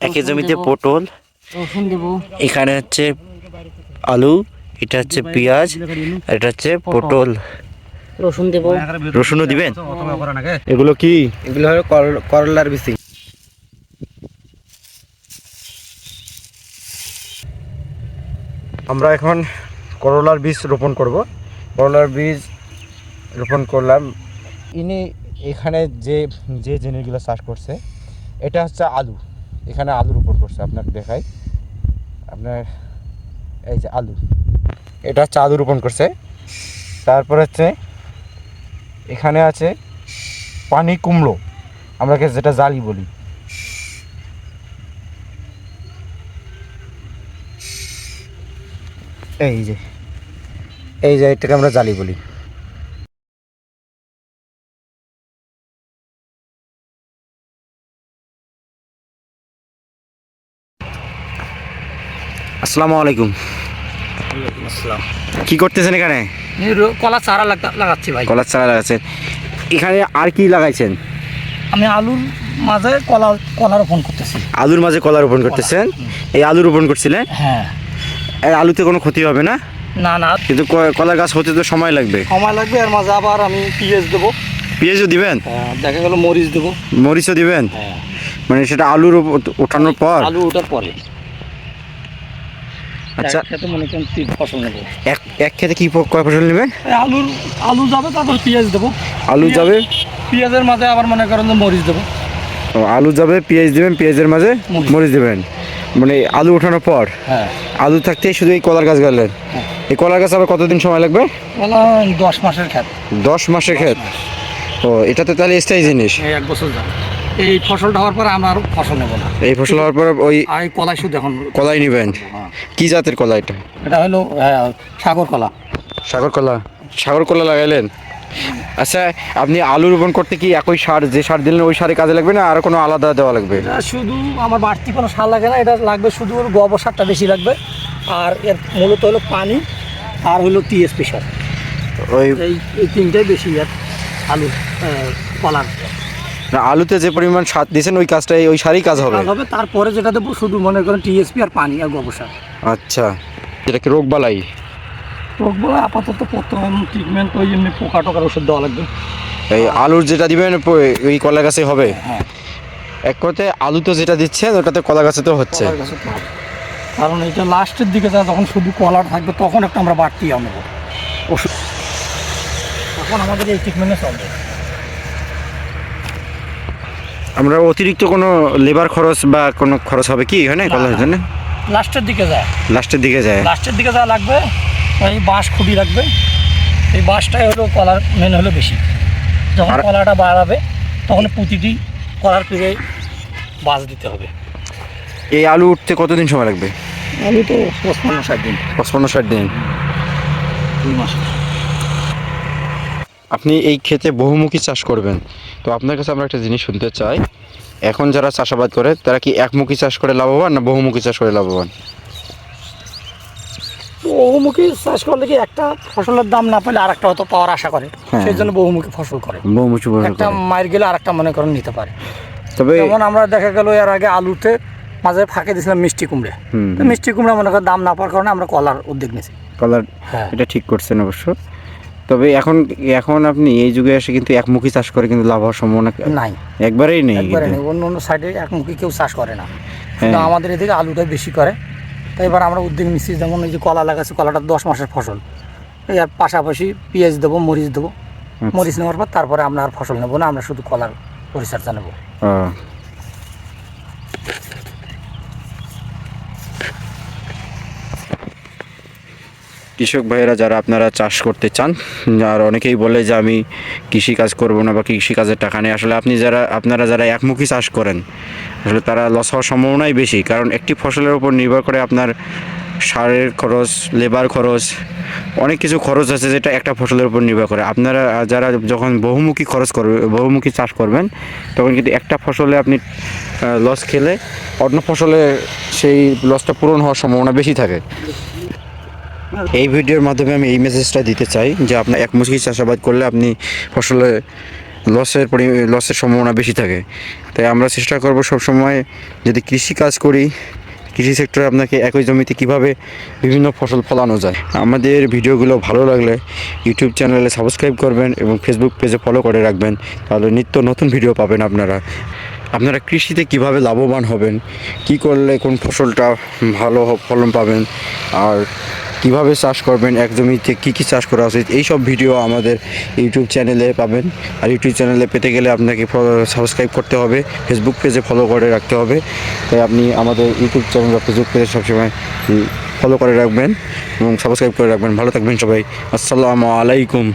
একই জমিতে পটল। এখানে হচ্ছে আলু, এটা হচ্ছে পেঁয়াজ, আর এটা হচ্ছে পটল। রসুন দেবো রসুনও দিবেন? এগুলো কি? এগুলো হলো করল- করলার বিচি আমরা এখন করলার বীজ রোপণ করব। করলার বীজ রোপণ করলাম। ইনি এখানে যে যে জিনিসগুলো চাষ করছে, এটা হচ্ছে আলু। এখানে আলু রোপণ করছে আপনাকে দেখাই। আপনার এই যে আলু, এটা হচ্ছে আলু রোপণ করছে। তারপর হচ্ছে এখানে আছে পানি কুমড়ো, আমরাকে যেটা জালি বলি। এই যে এই যে এটাকে আমরা জালি বলি। আসসালামু আলাইকুম। কি করতেছেন এখানে? কলা চারা লাগাচ্ছি ভাই। কলার চারা লাগাচ্ছেন। এখানে আর কি লাগাইছেন? আমি আলুর মাঝে কলা কলা রোপণ করতেছি। আলুর মাঝে কলা রোপণ করতেছেন? এই আলু রোপণ করছিলেন? হ্যাঁ। এই আলুতে কোনো ক্ষতি হবে না? না না। কিন্তু কলার গাছ হতে তো সময় লাগবে। সময় লাগবে এর মাঝে আবার আমি পিঁয়াজ দেবো। পেঁয়াজও দিবেন? হ্যাঁ, দেখা গেল মরিচ দেবো। মরিচও দিবেন? হ্যাঁ। মানে সেটা আলুর ওঠানোর পর? আলু ওঠার পরে। আচ্ছা। খেতে মনে করেন ফসল নেব। এক এক খেতে কি কয় ফসল এই আলুর আলু যাবে তারপর পেঁয়াজ দেবো। আলু যাবে? পেঁয়াজের মাঝে আবার মনে করেন মরিচ দেবো। আলু যাবে পেঁয়াজ দিবেন পেঁয়াজের মাঝে মরিচ। দিবেন। মানে আলু ওঠানোর পর? হ্যাঁ। আলু থাকতে শুধু এই কলার গাছ গাড়লেন? হ্যাঁ। এই কলার গাছ আবার কতদিন সময় লাগবে? বলা দশ মাসের খেত দশ মাসের ক্ষেত। ও এটাতে তাহলে স্থায়ী জিনিস? এক বছর যাবে। এই ফসলটা হওয়ার পরে আমরা আর ফসল নেব না। এই ফসল হওয়ার পর ওই আর এই কলাই শুধু এখন কলাই নিবেন? হ্যাঁ। কি জাতের কলা এটা? এটা হলো আহ, সাগর কলা। সাগর কলা? সাগর কলা লাগাইলেন? আচ্ছা আপনি আলু রোপণ করতে কি একই সার যে সার দিলেন ওই সারে কাজে লাগবে না আর কোনো আলাদা দেওয়া লাগবে? এটা শুধু আমার বাড়তি কোনো সার লাগে না এটা লাগবে শুধু ওর গোবর সারটা বেশি লাগবে। আর এর মূলত হলো পানি আর হলো টিএসপি সার ওই এই এই তিনটাই বেশি আর আলু আহ, কলার। না, আলুতে যে পরিমাণ সার দিয়েছেন ওই কাজটা ওই সারই কাজ হবে? হবে তারপরে যেটা দেবো শুধু মনে করেন টিএসপি আর পানি আর গোবর সার। আচ্ছা। যেটা কি রোগ বালাই? রোগ বলে আপাতত প্রথম ট্রিটমেন্ট ওই এমনি পোকা টোকার ওষুধ দেওয়া লাগবে। এই আলুর যেটা দিবেন ওই কলা গাছে হবে? হ্যাঁ। এক কথায় আলু তো যেটা দিচ্ছেন ওটাতে কলা গাছে তো হচ্ছে। কারণ এটা লাস্টের দিকে যা যখন শুধু কলার থাকবে তখন একটা আমরা বাড়তি আনব। ওষুধ তখন আমাদের এই ট্রিটমেন্টে চলবে। আমরা অতিরিক্ত কোনো লেবার খরচ বা কোনো খরচ হবে কি এখানে? না, কলার না। জন্য? লাস্টের দিকে যায়। লাস্টের দিকে যায়। লাস্টের দিকে যা লাগবে ওই বাঁশ খুঁটি লাগবে। এই বাঁশটাই হলো কলার মেন হলো বেশি। যখন কলাটা বাড়াবে তখন প্রতিটি কলার পিড়ে বাঁশ দিতে হবে। এই আলু উঠতে কতদিন সময় লাগবে? আলু তো পঁচপান্ন ষাট দিন। পঁচপান্ন ষাট দিন। দুই মাস। আপনি এই ক্ষেতে বহুমুখী চাষ করবেন। তো আপনার কাছে আমরা একটা জিনিস শুনতে চাই। এখন যারা চাষাবাদ করে তারা কি একমুখী চাষ করে লাভবান না বহুমুখী চাষ করে লাভবান? বহুমুখী চাষ করলে কি একটা ফসলের দাম না পেলে আর একটা হয়তো পাওয়ার আশা করে। হ্যাঁ। সেই জন্য বহুমুখী ফসল করে। বহুমুখী ফসল একটা। মায়ের গেলে আর একটা মনে করেন নিতে পারে। তবে যেমন আমরা দেখা গেল এর আগে আলুতে মাঝে ফাঁকে দিয়েছিলাম মিষ্টি কুমড়ে। মিষ্টি কুমড়া মনে করেন দাম না পাওয়ার কারণে আমরা কলার উদ্যোগ নিয়েছি। কলার হ্যাঁ। এটা ঠিক করছেন অবশ্য। তবে এখন এখন আপনি এই যুগে এসে কিন্তু একমুখী চাষ করে কিন্তু লাভ হওয়ার সম্ভাবনা নাই। একবারেই নেই একবারে নেই। অন্য অন্য সাইডে একমুখী কেউ চাষ করে না। কিন্তু হ্যাঁ। আমাদের এদিকে আলুটাই বেশি করে। তাই এবার আমরা উদ্যোগ নিচ্ছি যেমন এই যে কলা লাগাচ্ছি কলাটা দশ মাসের ফসল। এই আর পাশাপাশি পেঁয়াজ দেবো মরিচ দেবো। আচ্ছা। মরিচ নেওয়ার পর তারপরে আমরা আর ফসল নেব না আমরা শুধু কলার পরিচর্যা নেব। কৃষক ভাইয়েরা যারা আপনারা চাষ করতে চান, আর অনেকেই বলে যে আমি কৃষি কাজ করব না বা কৃষি কাজের টাকা নেই। আসলে আপনি যারা, আপনারা যারা একমুখী চাষ করেন, আসলে তারা লস হওয়ার সম্ভাবনাই বেশি। কারণ একটি ফসলের উপর নির্ভর করে আপনার সারের খরচ লেবার খরচ, অনেক কিছু খরচ আছে যেটা একটা ফসলের উপর নির্ভর করে। আপনারা যারা যখন বহুমুখী খরচ করবে, বহুমুখী চাষ করবেন, তখন কিন্তু একটা ফসলে আপনি লস খেলে অন্য ফসলে সেই লসটা পূরণ হওয়ার সম্ভাবনা বেশি থাকে। এই ভিডিওর মাধ্যমে আমি এই মেসেজটা দিতে চাই যে আপনার একমুখী চাষাবাদ করলে আপনি ফসলে লসের পরি লসের সম্ভাবনা বেশি থাকে। তাই আমরা চেষ্টা করব সবসময় যদি কৃষি কাজ করি, কৃষি সেক্টরে আপনাকে একই জমিতে কীভাবে বিভিন্ন ফসল ফলানো যায়। আমাদের ভিডিওগুলো ভালো লাগলে ইউটিউব চ্যানেলে সাবস্ক্রাইব করবেন এবং ফেসবুক পেজে ফলো করে রাখবেন। তাহলে নিত্য নতুন ভিডিও পাবেন আপনারা। আপনারা কৃষিতে কীভাবে লাভবান হবেন, কি করলে কোন ফসলটা ভালো ফলন পাবেন, আর কীভাবে চাষ করবেন, এক জমিতে কী কী চাষ করা উচিত এই সব ভিডিও আমাদের ইউটিউব চ্যানেলে পাবেন। আর ইউটিউব চ্যানেলে পেতে গেলে আপনাকে সাবস্ক্রাইব করতে হবে ফেসবুক পেজে ফলো করে রাখতে হবে। তাই আপনি আমাদের ইউটিউব চ্যানেল বা ফেসবুক পেজে সবসময় ফলো করে রাখবেন এবং সাবস্ক্রাইব করে রাখবেন। ভালো থাকবেন সবাই। আসসালামু আলাইকুম।